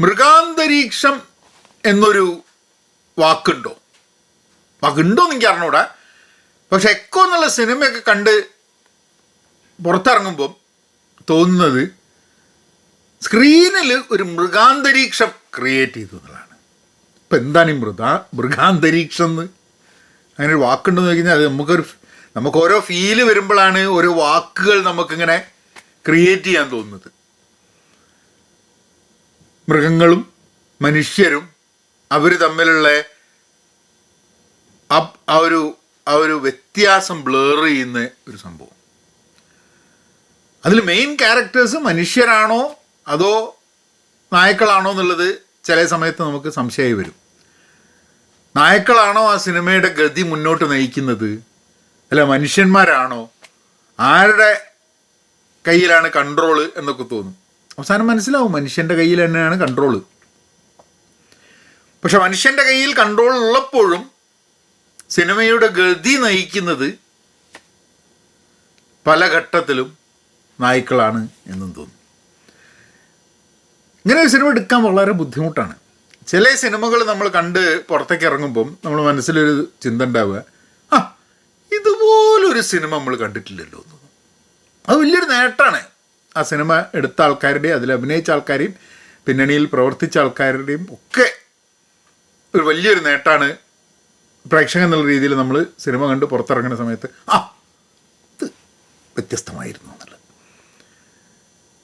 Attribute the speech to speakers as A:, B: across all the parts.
A: മൃഗാന്തരീക്ഷം എന്നൊരു വാക്കുണ്ടോ? വാക്കുണ്ടോ എന്ന് എനിക്ക് പക്ഷെ എക്കോ എന്നുള്ള സിനിമയൊക്കെ കണ്ട് പുറത്തിറങ്ങുമ്പം തോന്നുന്നത് സ്ക്രീനിൽ ഒരു മൃഗാന്തരീക്ഷം ക്രിയേറ്റ് ചെയ്തു എന്നുള്ളതാണ്. ഇപ്പം എന്താണ് ഈ മൃഗ മൃഗാന്തരീക്ഷം എന്ന്? അങ്ങനെ ഒരു വാക്കുണ്ടെന്ന് കഴിഞ്ഞാൽ അത് നമുക്കൊരു നമുക്ക് ഓരോ ഫീൽ വരുമ്പോഴാണ് ഓരോ വാക്കുകൾ നമുക്കിങ്ങനെ ക്രിയേറ്റ് ചെയ്യാൻ തോന്നുന്നത്. മൃഗങ്ങളും മനുഷ്യരും അവർ തമ്മിലുള്ള ആ ഒരു ആ ഒരു വ്യത്യാസം ബ്ലർ ചെയ്യുന്ന ഒരു സംഭവം. അതിൽ മെയിൻ ക്യാരക്ടേഴ്സ് മനുഷ്യരാണോ അതോ നായ്ക്കളാണോ എന്നുള്ളത് ചില സമയത്ത് നമുക്ക് സംശയമായി വരും. നായ്ക്കളാണോ ആ സിനിമയുടെ ഗതി മുന്നോട്ട് നയിക്കുന്നത്? അല്ല മനുഷ്യന്മാരാണോ? ആരുടെ കയ്യിലാണ് കൺട്രോൾ എന്നൊക്കെ തോന്നും. അവസാനം മനസ്സിലാവും മനുഷ്യന്റെ കയ്യിൽ തന്നെയാണ് കൺട്രോൾ പക്ഷെ മനുഷ്യന്റെ കയ്യിൽ കൺട്രോൾ ഉള്ളപ്പോഴും സിനിമയുടെ ഗതി നയിക്കുന്നത് പല ഘട്ടത്തിലും നായ്ക്കളാണ് എന്നും തോന്നുന്നു ഇങ്ങനെ ഒരു സിനിമ എടുക്കാൻ വളരെ ബുദ്ധിമുട്ടാണ്. ചില സിനിമകൾ നമ്മൾ കണ്ട് പുറത്തേക്ക് ഇറങ്ങുമ്പം നമ്മൾ മനസ്സിലൊരു ചിന്ത ഉണ്ടാവുക ആ ഇതുപോലൊരു സിനിമ നമ്മൾ കണ്ടിട്ടില്ലല്ലോ എന്ന് അത് വലിയൊരു നേട്ടമാണ്. ആ സിനിമ എടുത്ത ആൾക്കാരുടെയും അതിൽ അഭിനയിച്ച ആൾക്കാരെയും പിന്നണിയിൽ പ്രവർത്തിച്ച ആൾക്കാരുടെയും ഒക്കെ ഒരു വലിയൊരു നേട്ടമാണ് പ്രേക്ഷകൻ എന്നുള്ള രീതിയിൽ നമ്മൾ സിനിമ കണ്ട് പുറത്തിറങ്ങുന്ന സമയത്ത് ആ ഇത് വ്യത്യസ്തമായിരുന്നു എന്നുള്ളത്.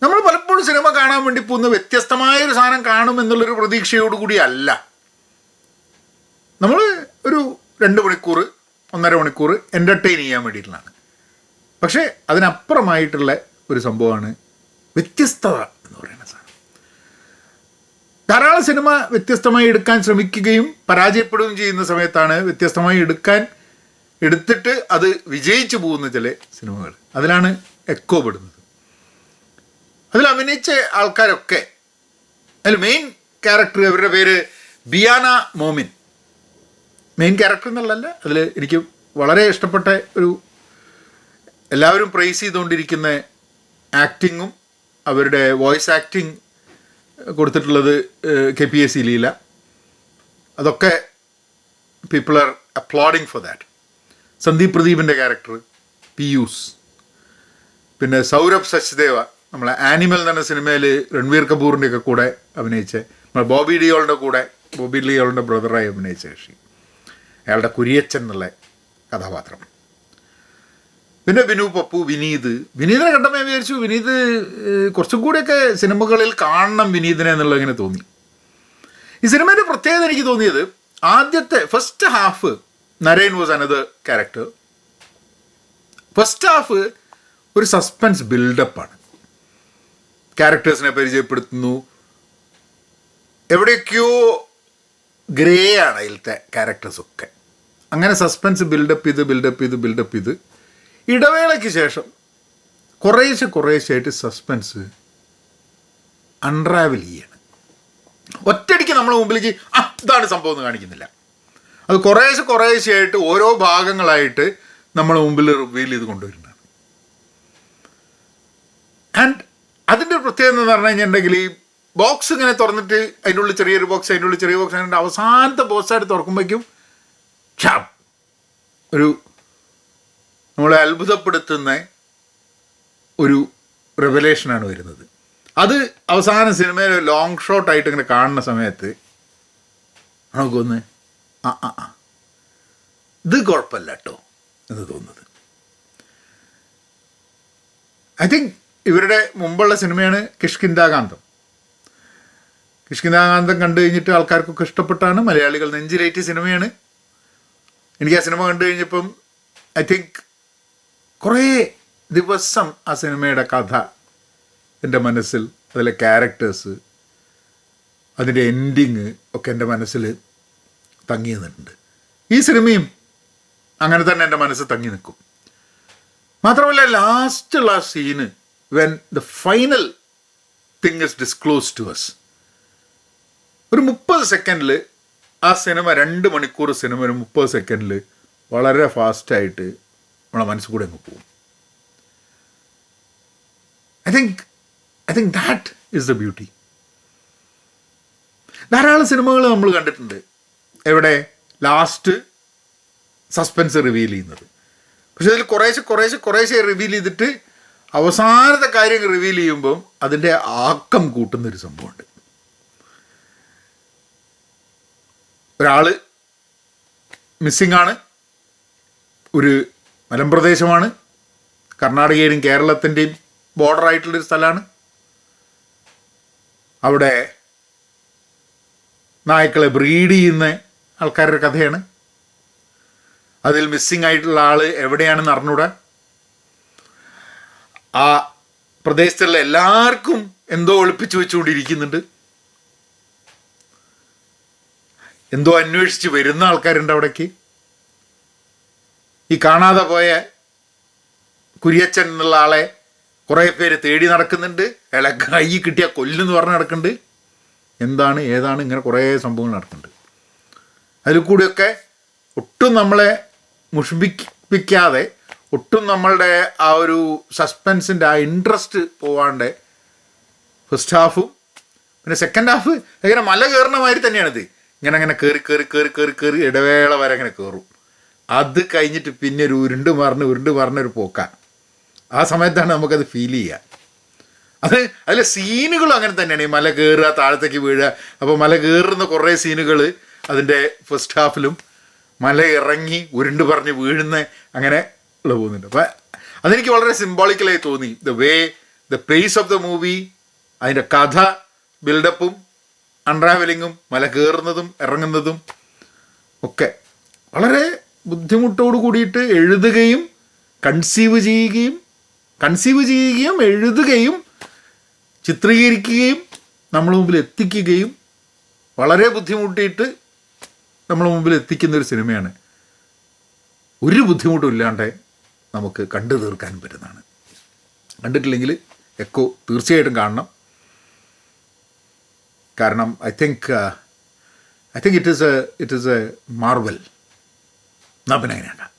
A: നമ്മൾ പലപ്പോഴും സിനിമ കാണാൻ വേണ്ടി പോകുന്ന വ്യത്യസ്തമായൊരു സാധനം കാണും എന്നുള്ളൊരു പ്രതീക്ഷയോടുകൂടിയല്ല. നമ്മൾ ഒരു രണ്ട് മണിക്കൂർ ഒന്നര മണിക്കൂർ എന്റർടൈൻ ചെയ്യാൻ വേണ്ടിയിട്ടുള്ളതാണ്. പക്ഷേ അതിനപ്പുറമായിട്ടുള്ള ഒരു സംഭവമാണ്. വ്യത്യസ്തത എന്ന് പറയുന്ന സാധനം. ധാരാളം സിനിമ വ്യത്യസ്തമായി എടുക്കാൻ ശ്രമിക്കുകയും പരാജയപ്പെടുകയും ചെയ്യുന്ന സമയത്താണ് വ്യത്യസ്തമായി എടുക്കാൻ എടുത്തിട്ട് അത് വിജയിച്ചു പോകുന്ന ചില സിനിമകൾ. അതിലാണ് എക്കോ പെടുന്നത്. അതിൽ അഭിനയിച്ച ആൾക്കാരൊക്കെ അതിൽ മെയിൻ ക്യാരക്ടർ അവരുടെ പേര് ബിയാന മോമിൻ. മെയിൻ ക്യാരക്ടർ എന്നുള്ളതല്ല അതിൽ എനിക്ക് വളരെ ഇഷ്ടപ്പെട്ട ഒരു എല്ലാവരും പ്രൈസ് ചെയ്തുകൊണ്ടിരിക്കുന്ന ആക്ടിങ്ങും അവരുടെ വോയിസ് ആക്ടിങ് കൊടുത്തിട്ടുള്ളത് K P S C Leela. അതൊക്കെ people are uploading for that Sandeep പ്രദീപിന്റെ character Piyush. പിന്നെ സൗരഭ് സച്ദേവ നമ്മളെ ആനിമൽ എന്ന സിനിമയിൽ രൺവീർ കപൂറിന്റെ ഒക്കെ കൂടെ അഭിനയിച്ച നമ്മളെ ബോബി ഡിയോളിന്റെ കൂടെ ബോബി ഡിയോളിന്റെ ബ്രദറായി അഭിനയിച്ച കക്ഷി അയാളുടെ കുരിയച്ചൻ എന്നുള്ള കഥാപാത്രം. പിന്നെ വിനു പപ്പു വിനീത്. വിനീതിനെ കണ്ടപ്പോൾ ഞാൻ വിചാരിച്ചു വിനീത് കുറച്ചും കൂടിയൊക്കെ സിനിമകളിൽ കാണണം വിനീതിനെ എന്നുള്ളത് ഇങ്ങനെ തോന്നി. ഈ സിനിമയുടെ പ്രത്യേകത എനിക്ക് തോന്നിയത് ആദ്യത്തെ first half Naren was another character first half ഒരു സസ്പെൻസ് ബിൽഡപ്പാണ് ക്യാരക്ടേഴ്സിനെ പരിചയപ്പെടുത്തുന്നു. എവിടെയൊക്കെയോ ഗ്രേ ആണ് അതിലത്തെ ക്യാരക്ടേഴ്സൊക്കെ അങ്ങനെ സസ്പെൻസ് ബിൽഡപ്പ് ചെയ്ത് ബിൽഡപ്പ് ചെയ്ത് ബിൽഡപ്പ് ചെയ്ത് ഇടവേളയ്ക്ക് ശേഷം കുറേശ്ശെ കുറേശ്ശെയായിട്ട് സസ്പെൻസ് അൺട്രാവൽ ചെയ്യാണ്. ഒറ്റയടിക്ക് നമ്മളെ മുമ്പിലേക്ക് ആ ഇതാണ് സംഭവം എന്ന് കാണിക്കുന്നില്ല. അത് കുറേശ്ശെ കുറേശ്ശെയായിട്ട് ഓരോ ഭാഗങ്ങളായിട്ട് നമ്മളെ മുമ്പിൽ റിവീൽ ചെയ്ത് കൊണ്ടുവരുന്നതാണ്. ആൻഡ് അതിന്റെ പ്രത്യേകത എന്ന് പറഞ്ഞു കഴിഞ്ഞിട്ടുണ്ടെങ്കിൽ ഈ ബോക്സ് ഇങ്ങനെ തുറന്നിട്ട് അതിന്റെ ഉള്ളിൽ ചെറിയൊരു ബോക്സ് അതിന്റെ ഉള്ളിൽ ചെറിയ ബോക്സ് അതിന്റെ അവസാനത്തെ ബോക്സായിട്ട് തുറക്കുമ്പോഴേക്കും ഒരു നമ്മളെ അത്ഭുതപ്പെടുത്തുന്ന ഒരു റെവലേഷനാണ് വരുന്നത്. അത് അവസാന സിനിമയിൽ ലോങ് ഷോട്ടായിട്ട് ഇങ്ങനെ കാണുന്ന സമയത്ത് നമുക്കൊന്ന് ആ ആ ആ. ഇത് കുഴപ്പമില്ല കേട്ടോ എന്ന് തോന്നുന്നത്. ഐ തിങ്ക് ഇവരുടെ മുമ്പുള്ള സിനിമയാണ് കിഷ്കിന്താകാന്തം കിഷ്കിന്താകാന്തം കണ്ടു കഴിഞ്ഞിട്ട് ആൾക്കാർക്കൊക്കെ ഇഷ്ടപ്പെട്ടാണ്. മലയാളികൾ നെഞ്ചിലേറ്റിയ സിനിമയാണ്. എനിക്ക് ആ സിനിമ കണ്ടു കഴിഞ്ഞപ്പം ഐ തിങ്ക് കുറേ ദിവസം ആ സിനിമയുടെ കഥ എന്റെ മനസ്സിൽ അതിലെ ക്യാരക്ടേഴ്സ് അതിന്റെ എൻഡിങ് ഒക്കെ എന്റെ മനസ്സിൽ തങ്ങി നിന്നിട്ടുണ്ട് ഈ സിനിമയും അങ്ങനെ തന്നെ എന്റെ മനസ്സിൽ തങ്ങി നിൽക്കും മാത്രമല്ല ലാസ്റ്റുള്ള ആ scene when the final thing is disclose to us ഒരു മുപ്പത് സെക്കൻഡിൽ ആ സിനിമ രണ്ട് മണിക്കൂർ സിനിമ ഒരു മുപ്പത് സെക്കൻഡിൽ വളരെ ഫാസ്റ്റായിട്ട് നമ്മളെ മനസ്സിൽ കൂടെ അങ്ങ് പോകും I think I think that is the beauty ധാരാളം സിനിമകൾ നമ്മൾ കണ്ടിട്ടുണ്ട്. എവിടെ? ലാസ്റ്റ് സസ്പെൻസ് റിവീൽ ചെയ്യുന്നത്. പക്ഷെ അതിൽ കുറേശ്ശെ കുറേശ്ശെ കുറേശ്ശെ റിവീൽ ചെയ്തിട്ട് അവസാനത്തെ കാര്യം റിവീൽ ചെയ്യുമ്പം അതിന്റെ ആക്കം കൂട്ടുന്നൊരു സംഭവമുണ്ട്. ഒരാൾ മിസ്സിംഗ് ആണ്. ഒരു മലമ്പ്രദേശമാണ്. കർണാടകയിലും കേരളത്തിന്റെയും ബോർഡറായിട്ടുള്ളൊരു സ്ഥലമാണ്. അവിടെ നായ്ക്കളെ ബ്രീഡ് ചെയ്യുന്ന ആൾക്കാരുടെ കഥയാണ്. അതിൽ മിസ്സിംഗ് ആയിട്ടുള്ള ആൾ എവിടെയാണെന്ന് അറിഞ്ഞൂടാ. ആ പ്രദേശത്തുള്ള എല്ലാവർക്കും എന്തോ ഒളിപ്പിച്ചു വെച്ചുകൊണ്ടിരിക്കുന്നുണ്ട്. എന്തോ അന്വേഷിച്ച് വരുന്ന ആൾക്കാരുണ്ട് അവിടേക്ക്. ഈ കാണാതെ പോയ കുര്യച്ചൻ എന്നുള്ള ആളെ കുറേ പേര് തേടി നടക്കുന്നുണ്ട്. അയാളെ കൈ കിട്ടിയ കൊല്ലെന്ന് പറഞ്ഞ് നടക്കുന്നുണ്ട്. എന്താണ് ഏതാണ് ഇങ്ങനെ കുറേ സംഭവങ്ങൾ നടക്കുന്നുണ്ട്. അതിൽ കൂടിയൊക്കെ ഒട്ടും നമ്മളെ മുഷിപ്പിക്കാതെ ഒട്ടും നമ്മളുടെ ആ ഒരു സസ്പെൻസിന്റെ ആ ഇൻട്രസ്റ്റ് പോവാണ്ട് ഫസ്റ്റ് ഹാഫും പിന്നെ സെക്കൻഡ് ഹാഫ് ഇങ്ങനെ മല കയറുന്ന മാതിരി തന്നെയാണിത്. ഇങ്ങനെ അങ്ങനെ കയറി കയറി കയറി കയറി കയറി ഇടവേള വരെ അങ്ങനെ കയറും അത് കഴിഞ്ഞിട്ട് പിന്നെ ഒരു ഉരുണ്ട് മറിഞ്ഞ് ഉരുണ്ട് മറിഞ്ഞൊരു പോക്കാണ് ആ സമയത്താണ് നമുക്കത് ഫീൽ ചെയ്യുക അത് അതിലെ സീനുകളും അങ്ങനെ തന്നെയാണ്. ഈ മല കയറുക താഴത്തേക്ക് വീഴുക. അപ്പോൾ മല കയറുന്ന കുറേ സീനുകൾ അതിന്റെ ഫസ്റ്റ് ഹാഫിലും മല ഇറങ്ങി ഉരുണ്ട് പറഞ്ഞ് വീഴുന്ന അങ്ങനെ ഉള്ള പോകുന്നുണ്ട്. അപ്പം അതെനിക്ക് വളരെ സിംബോളിക്കലായി തോന്നി. The way the pace of the movie അതിന്റെ കഥ ബിൽഡപ്പും അൺട്രാവലിങ്ങും മല കയറുന്നതും ഇറങ്ങുന്നതും ഒക്കെ. വളരെ ബുദ്ധിമുട്ടോട് കൂടിയിട്ട് എഴുതുകയും കൺസീവ് ചെയ്യുകയും കൺസീവ് ചെയ്യുകയും എഴുതുകയും ചിത്രീകരിക്കുകയും നമ്മൾ മുമ്പിൽ എത്തിക്കുകയും വളരെ ബുദ്ധിമുട്ടിയിട്ട് നമ്മൾ മുമ്പിൽ എത്തിക്കുന്ന ഒരു സിനിമയാണ്. ഒരു ബുദ്ധിമുട്ടും ഇല്ലാണ്ട് നമുക്ക് കണ്ടു തീർക്കാൻ പറ്റുന്നതാണ്. കണ്ടിട്ടില്ലെങ്കിൽ എക്കോ തീർച്ചയായിട്ടും കാണണം. കാരണം I think I think it is a it is a Marvel എന്നാ പിന്നെ അങ്ങനെയാണ്